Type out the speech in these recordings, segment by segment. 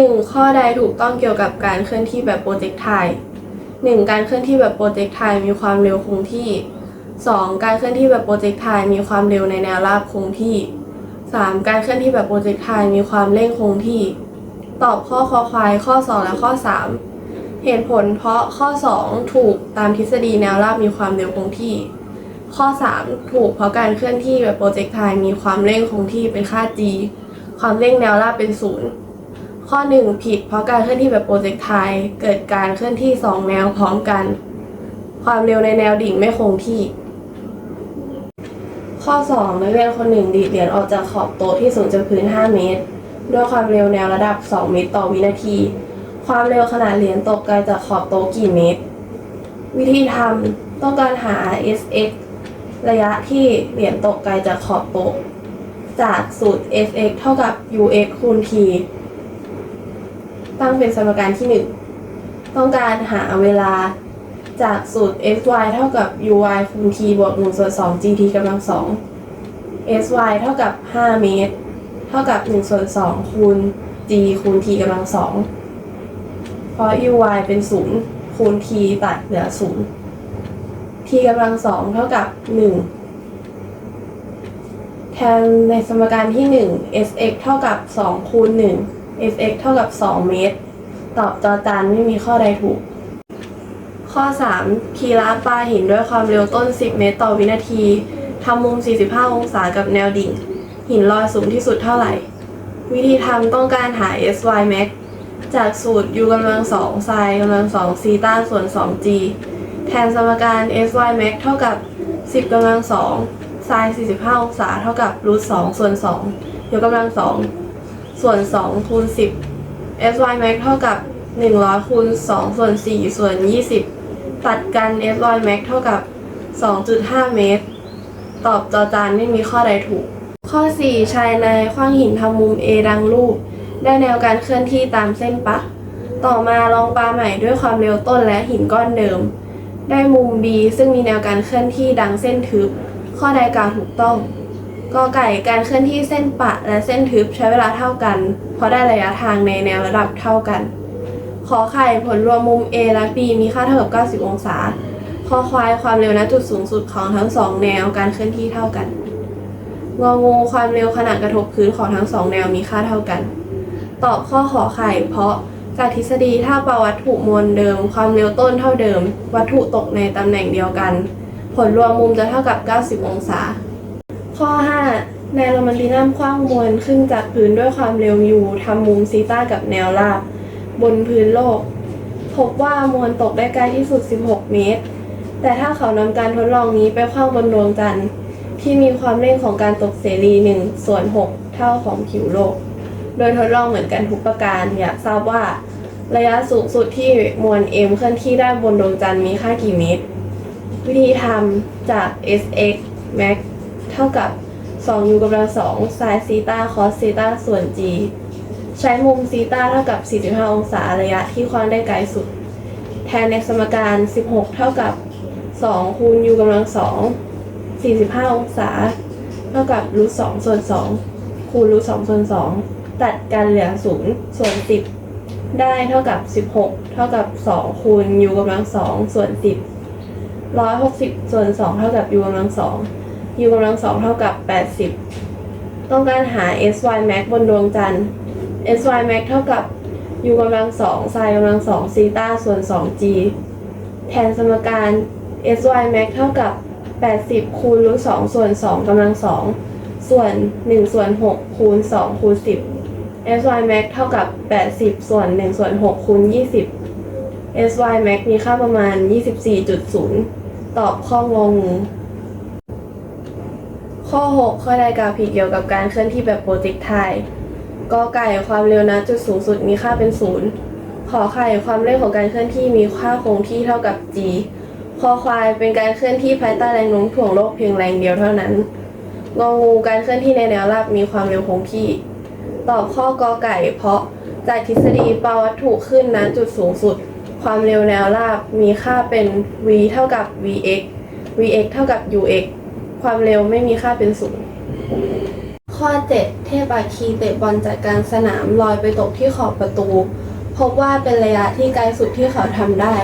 1. ข้อใดถูกต้องเกี่ยวกับการเคลื่อนที่แบบโปรเจกไทล์ 1. การเคลื่อนที่แบบโปรเจกไทล์มีความเร็วคงที่ 2. การเคลื่อนที่แบบโปรเจกไทล์มีความเร็วในแนวราบคงที่ 3. การเคลื่อนที่แบบโปรเจกไทล์มีความเร่งคงที่ ตอบข้อคอควายข้อ 2 และข้อ 3 เหตุผลเพราะข้อ 2 ถูกตามทฤษฎีแนวราบมีความเร็วคงที่ ข้อ 3 ถูกเพราะการเคลื่อนที่แบบโปรเจกไทล์มีความเร่งคงที่เป็นค่า g ความเร่งแนวราบเป็นศูนย์ ข้อ 1 ผิด เพราะการเคลื่อนที่แบบโปรเจกไทล์เกิดการเคลื่อนที่ 2 แนวพร้อมกัน ความเร็วในแนวดิ่งไม่คงที่ ข้อ 2 นักเรียนคนหนึ่งดีดเหรียญออกจากขอบโต๊ะที่สูงจากพื้น 5 เมตร ด้วยความเร็วแนวระดับ 2 เมตรต่อวินาที ความเร็วขณะเหรียญตกไกลจากขอบโต๊ะกี่เมตร วิธีทำต้องการหา sx ระยะที่เหรียญตกไกลจากขอบโต๊ะจากสูตร sx เท่ากับ ux คูณ t ตั้งเป็นสมการที่ 1 ต้องการหาเวลาจากสูตร sy เท่ากับ uy คูณ t บวก1ส่วน2 gt กำลัง2 sy เท่ากับ 5 เมตร เท่ากับ1ส่วน2คูณ g คูณ t กำลัง2เพราะ uy เป็น 0 คูณ t ตัดเหลือ 0 t กำลัง2เท่ากับ 1 แทนในสมการที่ 1 sx เท่ากับ 2 คูณ 1 fx เท่ากับ 2 เมตร ตอบจอจานไม่มีข้อใดถูก ข้อ 3 คีราปลาหินด้วยความเร็วต้น 10 เมตรต่อวินาทีทำมุม 45 องศากับแนวดิ่ง หินลอยสูงที่สุดเท่าไหร่ วิธีทำต้องการหา sy max จากสูตร u กำลัง2 sin กำลัง2ซีตาส่วน 2g แทนสมการ sy max เท่ากับ 10กำลัง2 sin 45 องศาเท่ากับรูท2ส่วน2ยกกำลัง2 ส่วน2คูณ10 sy max เท่ากับ 100คูณ2ส่วน4ส่วน 20 ตัดกัน sy max เท่ากับ 2.5 เมตร ตอบจอจานไม่มีข้อใดถูก ข้อ 4 ชายในขว้างหินทำมุม A ดังรูป ได้แนวการเคลื่อนที่ตามเส้นปะ ต่อมาลองปลาใหม่ด้วยความเร็วต้นและหินก้อนเดิม ได้มุม B ซึ่งมีแนวการเคลื่อนที่ดังเส้นทึบ ข้อใดกล่าวถูกต้อง กอไก่การเคลื่อนที่เส้นปะและเส้นทึบใช้เวลาเท่ากัน เพราะได้ระยะทางในแนวระดับเท่ากัน ขอไข่ผลรวมมุม A และ B มีค่าเท่ากับ 90 องศาคอควายความเร็วณจุดสูงสุดของทั้งสองแนวการเคลื่อนที่เท่ากัน งองูความเร็วขณะกระทบพื้นของทั้งสองแนวมีค่าเท่ากัน ตอบข้อขอไข่เพราะจากทฤษฎีถ้าปาวัตถุมวลเดิม ความเร็วต้นเท่าเดิม วัตถุตกในตำแหน่งเดียวกัน ผลรวมมุมจะเท่ากับ 90 องศา ข้อ5ในโรมันตินัมคว้างมวลขึ้นจากพื้นด้วยความเร็ว u ทำมุมซีต้ากับแนวราบบนพื้นโลก พบว่ามวลตกได้ไกลที่สุด 16 เมตร แต่ถ้าเขานำการทดลองนี้ไปคว้างบนดวงจันทร์ที่มีความเร่งของการตกเสรี1ส่วน6เท่าของผิวโลก โดยทดลองเหมือนกันทุกประการอยากทราบว่า ระยะสูงสุดที่มวล m เคลื่อนที่ได้บนดวงจันทร์มีค่ากี่เมตร วิธีทำจาก sx max เท่ากับ 2u กำลัง2 sin ซีตา cos ซีตาส่วน g ใช้มุมซีตาเท่ากับ 45 องศาระยะที่คว้างได้ไกลสุด แทนในสมการ 16 เท่ากับ 2 คูณ u กำลัง2 45 องศา เท่ากับรูท2ส่วน 2 คูณรูท2ส่วน 2 ตัดกันเหลือ 0 ส่วน 10 ได้เท่ากับ 16 เท่ากับ 2 คูณ u กำลัง2ส่วน 10 160 ส่วน 2 เท่ากับ u กำลัง2 u กำลัง2เท่ากับ 80 ต้องการหา sy max บนดวงจันทร์ sy max เท่ากับ u กำลัง2 sin กำลัง2ซีตาส่วน 2g แทนสมการ sy max เท่ากับ 80 คูณรูท2ส่วน2กำลัง2ส่วน 1 ส่วน 6 คูณ 2 คูณ 10 sy max เท่ากับ 80 ส่วน 1 ส่วน 6 คูณ 20 sy max มีค่าประมาณ 24.0 ตอบข้ององู ข้อ 6 ข้อใดกล่าวผิดเกี่ยวกับการเคลื่อนที่แบบโปรเจกไทล์กอไก่ความเร็วณจุดสูงสุดมีค่าเป็นศูนย์ขอไข่ความเร็วของการเคลื่อนที่มีค่าคงที่เท่ากับ g คอควายเป็นการเคลื่อนที่ภายใต้แรงโน้มถ่วงโลกเพียงแรงเดียวเท่านั้นงองูการเคลื่อนที่ในแนวราบมีความเร็วคงที่ ตอบข้อกอไก่ เพราะจากทฤษฎีปาวัตถุขึ้นณจุดสูงสุด ความเร็วแนวราบมีค่าเป็น v เท่ากับ vx vx เท่ากับ ux ความเร็วไม่มีค่าเป็นศูนย์ข้อข้อ 7 เทพอาคีเตะบอลจากกลางสนามลอยไปตกที่ขอบประตู พบว่าเป็นระยะที่ไกลสุดที่เขาทำได้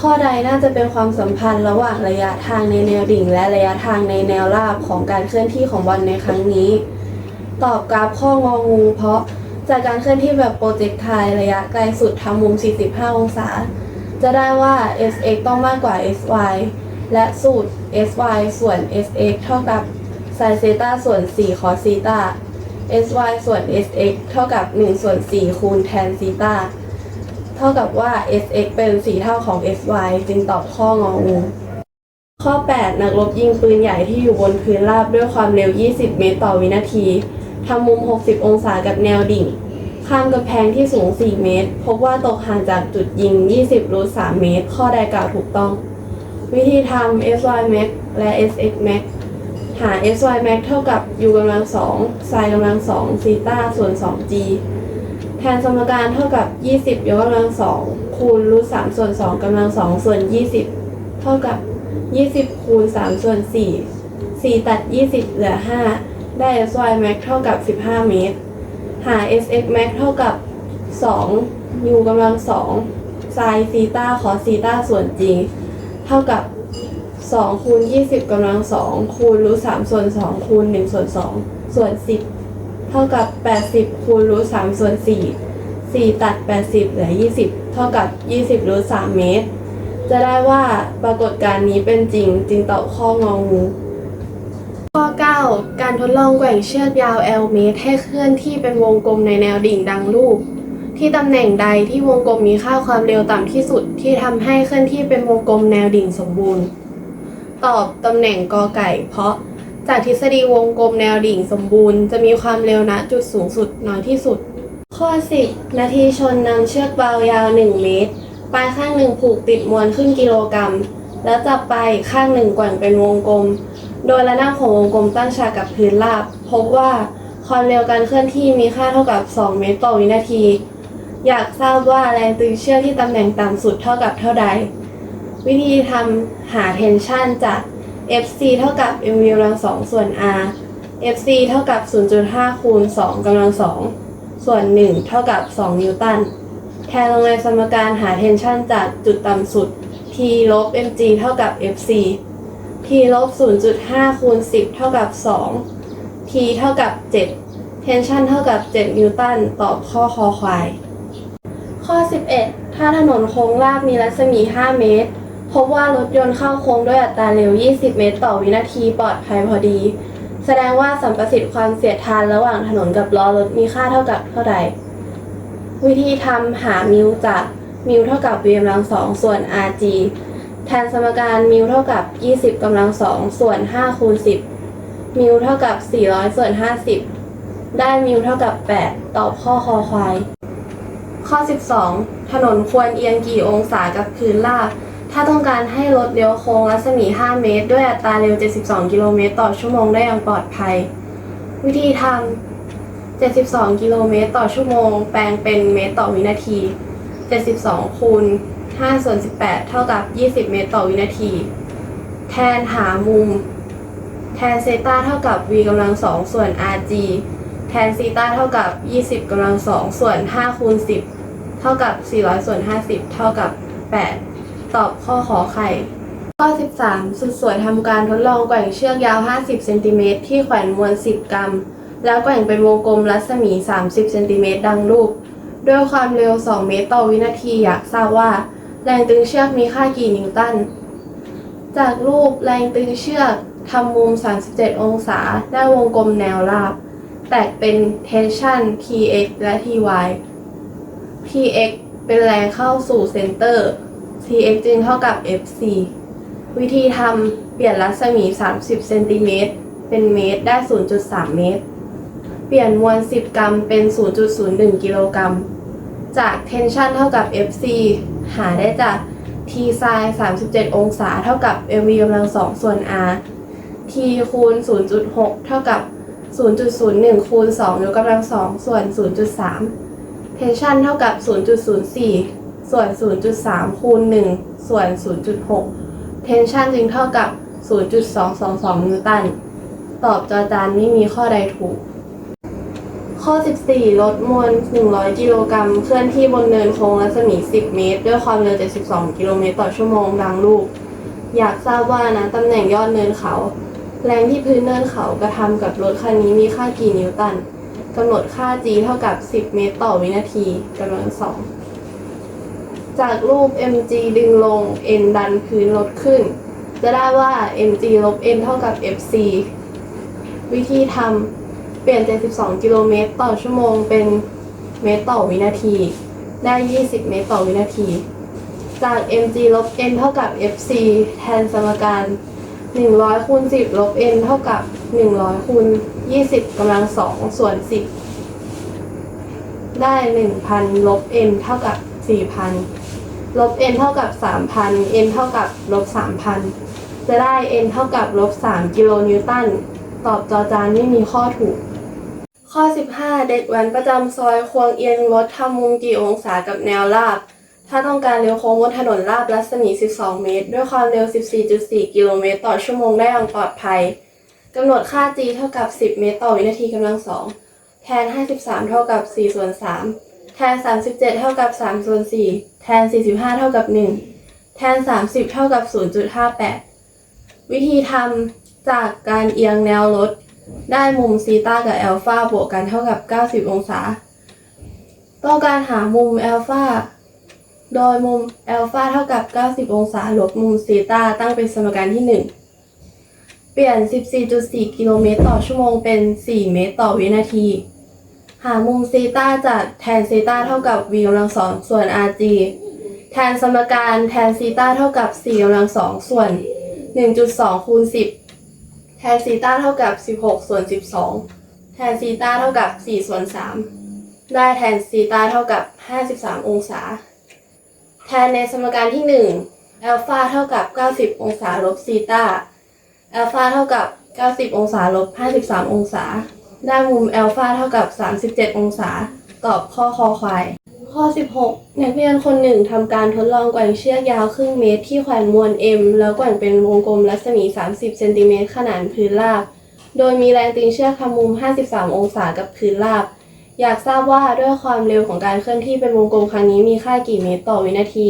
ข้อใดน่าจะเป็นความสัมพันธ์ระหว่างระยะทางในแนวดิ่ง และระยะทางในแนวราบของการเคลื่อนที่ของบอลในครั้งนี้ ตอบกราฟข้ององู เพราะจากการเคลื่อนที่แบบโปรเจกต์ไทระยะไกลสุดทำมุม 45 องศา จะได้ว่า sx ต้องมากกว่า sy และสูตร sy ส่วน sx เท่ากับ sin เซตาส่วน 4 cos ซีตา sy ส่วน sx เท่ากับ 1 ส่วน 4 คูณ tan ซีตาเท่ากับว่า sx เป็น 4 เท่าของ sy จึงตอบข้ององูข้อ 8 นักรบยิงปืนใหญ่ที่อยู่บนพื้นราบด้วยความเร็ว 20 เมตรต่อวินาทีทำมุม 60 องศากับแนวดิ่ง ข้ามกำแพงที่สูง 4 เมตร พบว่าตกห่างจากจุดยิง 20รูท3เมตร ข้อใดกล่าวถูกต้อง วิธีทำ sy max และ sx max หา sy max เท่ากับ u กำลัง2 sin กำลัง2ซีตาส่วน 2g แทนสมการเท่ากับ 20 ยกกำลัง2คูณรูท3ส่วน2กำลัง2ส่วน 20 เท่ากับ 20 คูณ 3 ส่วน 4 4 ตัด 20 เหลือ 5 ได้ sy max เท่ากับ 15 เมตร หา sx max เท่ากับ 2 u กำลัง2 sin ซีตา cos ซีตาส่วน g เท่ากับ2คูณ20กำลัง2คูณรูท3ส่วน2คูณ1ส่วน2ส่วน10เท่ากับ80คูณรูท3ส่วน4 4ตัด80เหลือ20เท่ากับ20รูท3เมตร จะได้ว่าปรากฏการณ์นี้เป็นจริงจึงตอบข้ององูข้อ 9 การทดลองแกว่งเชือกยาว L เมตรให้เคลื่อนที่เป็นวงกลมในแนวดิ่งดังรูป ที่ตำแหน่งใดที่วงกลมมีค่าความเร็วต่ำที่สุดที่ทำให้เคลื่อนที่เป็นวงกลมแนวดิ่งสมบูรณ์ ตอบตำแหน่งกอไก่ เพราะจากทฤษฎีวงกลมแนวดิ่งสมบูรณ์ จะมีความเร็วณจุดสูงสุดน้อยที่สุด ข้อ 10 นาทีชนนำเชือกเบายาว 1 เมตร ปลายข้างหนึ่งผูกติดมวลครึ่งกิโลกรัม แล้วจับปลายข้างหนึ่งแกว่งเป็นวงกลม โดยระนาบของวงกลมตั้งฉากกับพื้นราบ พบว่าความเร็วการเคลื่อนที่มีค่าเท่ากับ 2 เมตรต่อวินาที อยากทราบว่าแรงตึงเชือกที่ตำแหน่งต่ำสุดเท่ากับเท่าใด วิธีทำหาเทนชันจาก Fc เท่ากับ mv กำลัง2ส่วน r Fc เท่ากับ 0.5 คูณ 2กำลัง2ส่วน 1 เท่ากับ 2 นิวตัน แทนลงในสมการหาเทนชันจากจุดต่ำสุด T ลบ mg เท่ากับ Fc T ลบ 0.5 คูณ 10 เท่ากับ 2 T เท่ากับ 7 เทนชันเท่ากับ 7 นิวตัน ตอบข้อคอควาย ข้อ 11 ถ้าถนนโค้งราบมีรัศมี 5 เมตร พบว่ารถยนต์เข้าโค้งด้วยอัตราเร็ว 20 เมตร ต่อวินาทีปลอดภัยพอดี แสดงว่าสัมประสิทธิ์ความเสียดทานระหว่างถนนกับล้อรถมีค่าเท่ากับเท่าใดวิธีทำหามิวจากมิวเท่ากับ v กำลัง2ส่วน rg แทนสมการมิวเท่ากับ 20กำลัง2ส่วน5คูณ10มิวเท่ากับ 400ส่วน50 ได้มิวเท่ากับ 8 ตอบข้อคอควาย ข้อ 12 ถนนควรเอียงกี่องศากับพื้นราบ ถ้าต้องการให้รถเลี้ยวโค้งรัศมี 5 เมตร ด้วยอัตราเร็ว 72 กิโลเมตรต่อชั่วโมงได้อย่างปลอดภัย วิธีทำ 72 กิโลเมตรต่อชั่วโมง แปลงเป็นเมตรต่อวินาที 72 คูณ 5 ส่วน 18 เท่ากับ 20 เมตรต่อวินาที แทนหามุม แทนเซตาเท่ากับ v กำลัง 2 ส่วน rg แทนซีตาเท่ากับ 20กำลัง2ส่วน5คูณ10 เท่ากับ 400 ส่วน 50 เท่ากับ 8 ตอบข้อขอไข่ ข้อ 13 สุดสวยทำการทดลองแกว่งเชือกยาว 50 เซนติเมตรที่แขวนมวล 10 กรัม แล้วแกว่งเป็นวงกลมรัศมี 30 เซนติเมตรดังรูป ด้วยความเร็ว 2 เมตรต่อวินาทีอยากทราบว่า แรงตึงเชือกมีค่ากี่นิวตัน จากรูปแรงตึงเชือกทำมุม 37 องศา ได้วงกลมแนวราบ แตกเป็น tension tx และ ty tx เป็นแรงเข้าสู่เซนเตอร์ tx จึงเท่ากับ fc วิธีทำเปลี่ยนรัศมี 30 เซนติเมตรเป็นเมตรได้ 0.3 เมตร เปลี่ยนมวล 10 กรัมเป็น 0.01 กิโลกรัม จาก tension เท่ากับ fc หาได้จาก t sin 37 องศาเท่ากับ mv กำลัง2ส่วน r t คูณ 0.6 เท่ากับ 0.01 คูณ2ยกกำลัง2ส่วน 0.3 tension เท่ากับ 0.04 ส่วน 0.3 คูณ 1 ส่วน 0.6 tension จึงเท่ากับ 0.222 นิวตัน ตอบจอจานไม่มีข้อใดถูก ข้อ 14ลดมวล 100 กิโลกรัม เคลื่อนที่บนเนินโค้งรัศมี 10 เมตร ด้วยความเร็ว 72 กิโลเมตรต่อชั่วโมงดังรูปอยากทราบว่านะตำแหน่งยอดเนินเขา แรงที่พื้นเนินเขากระทำกับรถคันนี้มีค่ากี่นิวตัน กำหนดค่า g เท่ากับ 10 เมตรต่อวินาทีกำลังสอง จากรูป mg ดึงลง n ดันพื้นลดขึ้น จะได้ว่า mg ลบ n เท่ากับ fc วิธีทำเปลี่ยน 72 กิโลเมตรต่อชั่วโมงเป็นเมตรต่อวินาที ได้ 20 เมตรต่อวินาที จาก mg ลบ n เท่ากับ fc แทนสมการ 100คูณ10 ลบ n เท่ากับ 100คูณ 20กำลัง2ส่วน10ได้1,000ลบ n เท่ากับ4,000ลบ n เท่ากับ3,000 n เท่ากับลบ3,000จะได้ n เท่ากับลบ3กิโลนิวตันตอบจอจานไม่มีข้อถูก ข้อ 15 เด็กแว้นประจำซอยควรเอียงรถทำมุมกี่องศากับแนวราบ ถ้าต้องการเลี้ยวโค้งบนถนนราบรัศมี 12 เมตร ด้วยความเร็ว 14.4 กิโลเมตรต่อชั่วโมงได้อย่างปลอดภัย กำหนดค่า g เท่ากับ 10 เมตรต่อวินาทีกำลังสองแทน 53 เท่ากับ4ส่วน3แทน 37 เท่ากับ3ส่วน4แทน 45 เท่ากับ 1 แทน 30 เท่ากับ 0.58 วิธีทำจากการเอียงแนวรถได้มุมซีตากับแอลฟาบวกกันเท่ากับ 90 องศา ต้องการหามุมแอลฟาโดยมุมแอลฟาเท่ากับ 90 องศาลบมุมซีตาตั้งเป็นสมการที่ 1 ปลี่ยน 14.4 กิโลเมตรต่อชั่วโมงเป็น 4 เมตรต่อวินาที หามุมซีตาจากแทนซีตาเท่ากับ v กำลังสองส่วน rg แทนสมการแทนซีตาเท่ากับ 4กำลังสองส่วน 1.2 คูณ 10 แทนซีตาเท่ากับ 16 ส่วน 12 แทนซีตาเท่ากับ 4 ส่วน 3 ได้แทนซีตาเท่ากับ 53 องศา แทนในสมการที่1อัลฟาเท่ากับ 90 องศาลบซีตา อัลฟาเท่ากับ 90 องศาลบ 53 องศา ได้มุมอัลฟาเท่ากับ 37 องศา ตอบข้อคอควาย ข้อ 16 นักเรียนคนหนึ่งทำการทดลองแกว่งเชือกยาวครึ่งเมตรที่แขวนมวล m แล้วแกว่งเป็นวงกลมรัศมี 30 เซนติเมตรขนานพื้นราบ โดยมีแรงตึงเชือกทำมุม 53 องศากับพื้นราบ อยากทราบว่าด้วยความเร็วของการเคลื่อนที่เป็นวงกลมครั้งนี้มีค่ากี่เมตรต่อวินาที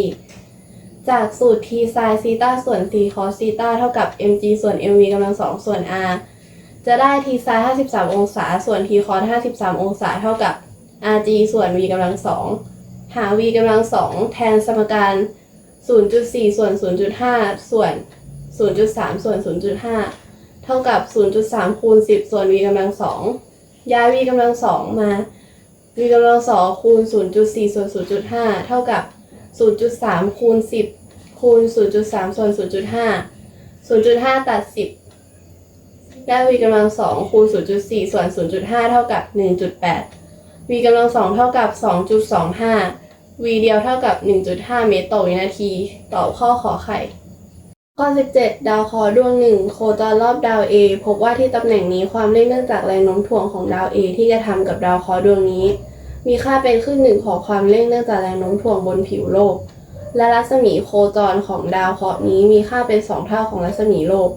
จากสูตร t ไซน์ซีตาส่วน c คอสซีตาเท่ากับ mg ส่วน mv กำลังสองส่วน r จะได้ t ไซน์53 องศา ส่วน t คอส53 องศา เท่ากับ rg ส่วน v กำลังสองหา v กำลังสองแทนสมการ 0.4 ส่วน 0.5 ส่วน 0.3 ส่วน 0.5 เท่ากับ 0.3 คูณ 10 ส่วน v กำลังสองย้าย v กำลังสองมา v กำลังสองคูณ 0.4 ส่วน 0.5 เท่ากับ 0.3 คูณ 10 คูณ 0.3 ส่วน 0.5 0.5 ตัด 10 ได้ v กำลังสองคูณ 0.4 ส่วน 0.5 เท่ากับ 1.8 v กำลังสองเท่ากับ 2.25 v เดียวเท่ากับ 1.5 เมตรต่อวินาที ตอบข้อขอไข่ข้อ 17 ดาวคราะห์ดวงหนึ่งโคจรรอบดาว A พบว่าที่ตำแหน่งนี้ความเร่งเนื่องจากแรงโน้มถ่วงของดาว A ที่กระทำกับดาวคราะห์ดวงนี้ มีค่าเป็นครึ่งหนึ่งของความเร่งเนื่องจากแรงโน้มถ่วงบนผิวโลก และรัศมีโคจรของดาวเคราะห์นี้มีค่าเป็นสองเท่าของรัศมีโลก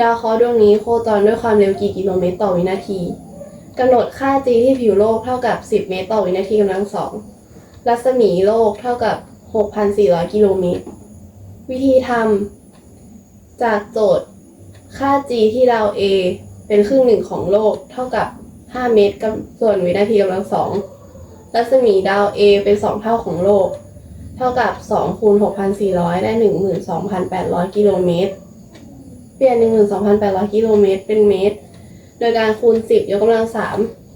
ดาวเคราะห์ดวงนี้โคจรด้วยความเร็วกี่กิโลเมตรต่อวินาทีกำหนดค่า g ที่ผิวโลกเท่ากับ 10 เมตรต่อวินาทีกำลังสองรัศมีโลกเท่ากับ 6,400 กิโลเมตร วิธีทำจากโจทย์ค่า g ที่ดาว A เป็นครึ่งหนึ่งของโลกเท่ากับ 5 เมตรกับส่วนวินาทีกำลังสองรัศมีดาว A เป็น 2 เท่าของโลก เท่ากับ2คูณ6,400 ได้ 12,800 กิโลเมตร เปลี่ยน 12,800 กิโลเมตร เป็นเมตร โดยการคูณ 10 ยกกำลัง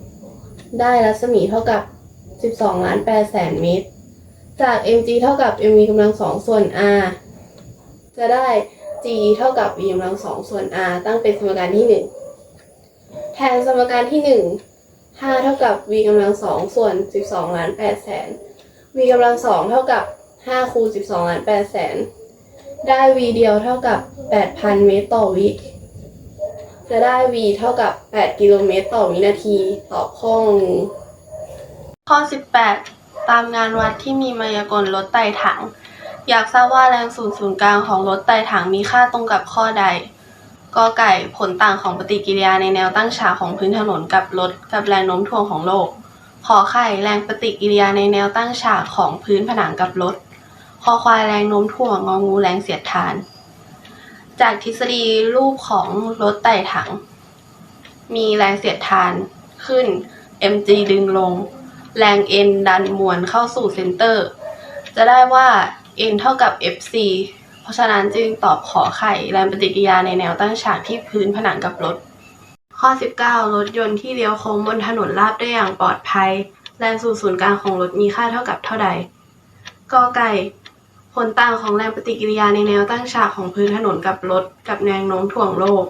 3 ได้รัศมีเท่ากับ 12 ล้าน8แสนเมตร จาก mg เท่ากับ mv กำลัง 2 ส่วน r จะได้ g เท่ากับ v กำลัง 2 ส่วน r ตั้งเป็นสมการที่ 1 แทนสมการที่ 1 5 เท่ากับ v กำลัง 2 ส่วน 12 ล้าน8แสน v กำลัง2เท่ากับ5คูณ12ล้าน8แสนได้ v เดียวเท่ากับ8,000เมตรต่อวิจะได้ v เท่ากับ8กิโลเมตรต่อวินาทีตอบข้องูข้อ18ตามงานวัดที่มีมายากลรถไต่ถัง อยากทราบว่าแรงศูนย์ศูนย์กลางของรถไต่ถังมีค่าตรงกับข้อใดกอไก่ผลต่างของปฏิกิริยาในแนวตั้งฉากของพื้นถนนกับรถกับแรงโน้มถ่วงของโลก ขอไข่แรงปฏิกิริยาในแนวตั้งฉากของพื้นผนังกับรถ คอควายแรงโน้มถ่วงงองูแรงเสียดทาน จากทฤษฎีรูปของรถไต่ถัง มีแรงเสียดทานขึ้น mg ดึงลง แรง n ดันมวลเข้าสู่เซนเตอร์ จะได้ว่า n เท่ากับ fc เพราะฉะนั้นจึงตอบขอไข่แรงปฏิกิริยาในแนวตั้งฉากที่พื้นผนังกับรถ ข้อ 19 รถยนต์ที่เลี้ยวโค้งบนถนนราบได้อย่างปลอดภัย แรงสู่ศูนย์กลางของรถมีค่าเท่ากับเท่าใดกอไก่ ผลต่างของแรงปฏิกิริยาในแนวตั้งฉากของพื้นถนนกับรถกับแรงโน้มถ่วงโลก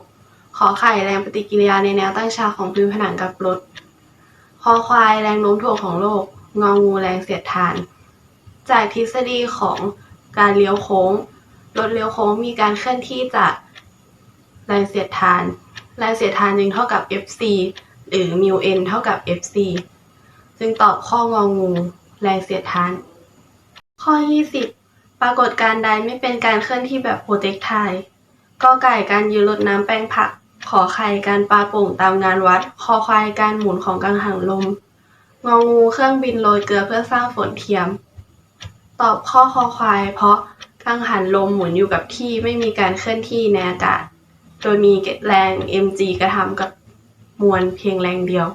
ขอไข่แรงปฏิกิริยาในแนวตั้งฉากของพื้นผนังกับรถ คอควายแรงโน้มถ่วงของโลก งองูแรงเสียดทาน จากทฤษฎีของการเลี้ยวโค้ง รถเลี้ยวโค้งมีการเคลื่อนที่จากแรงเสียดทาน แรงเสียดทานจึงเท่ากับ Fc หรือ μ n เท่ากับ Fc จึงตอบข้ององูแรงเสียดทาน ข้อ 20 ปรากฏการใดไม่เป็นการเคลื่อนที่แบบโปรเจกไทกอไก่การยืนรดน้ำแปลงผัก ขอไข่การปลาโป่งตามงานวัด คอควายการหมุนของกังหันลม งองูเครื่องบินโรยเกลือเพื่อสร้างฝนเทียม ตอบข้อคอควาย เพราะกังหันลมหมุนอยู่กับที่ไม่มีการเคลื่อนที่ในอากาศ โดยมีแรง mg กระทำกับมวลเพียงแรงเดียว